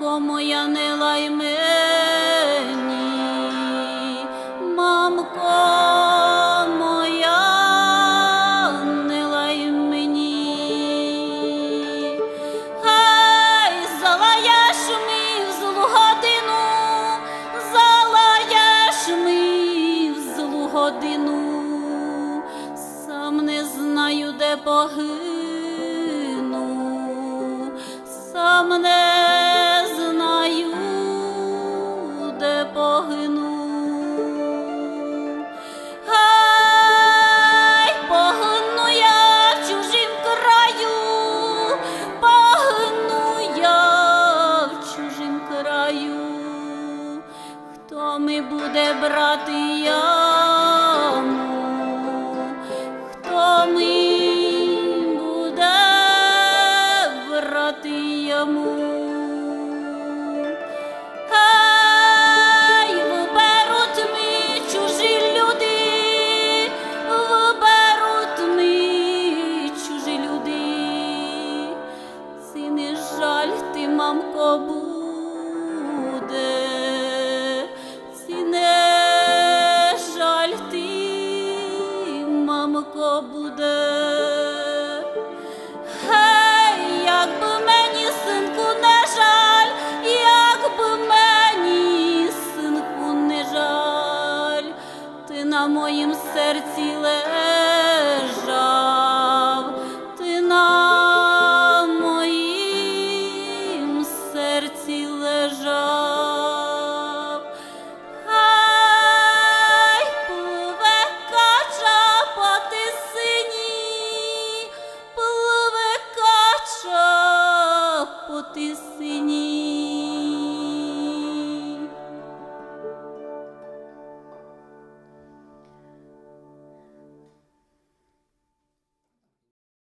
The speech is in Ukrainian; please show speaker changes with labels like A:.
A: Мамко моя не лай мені, мамко моя не лай мені. Хай залаєш ми в злу годину, залаєш ми в злу годину, сам не знаю, де погину, сам не буде брати яму, хто ми буде брати яму. Хай виберуть ми чужі люди, виберуть ми люди, Ці не жаль ти, мамко, на моїм серці лежав, ти на моїм серці лежав. Хай пливе кача по тисині, пливе кача по тисині.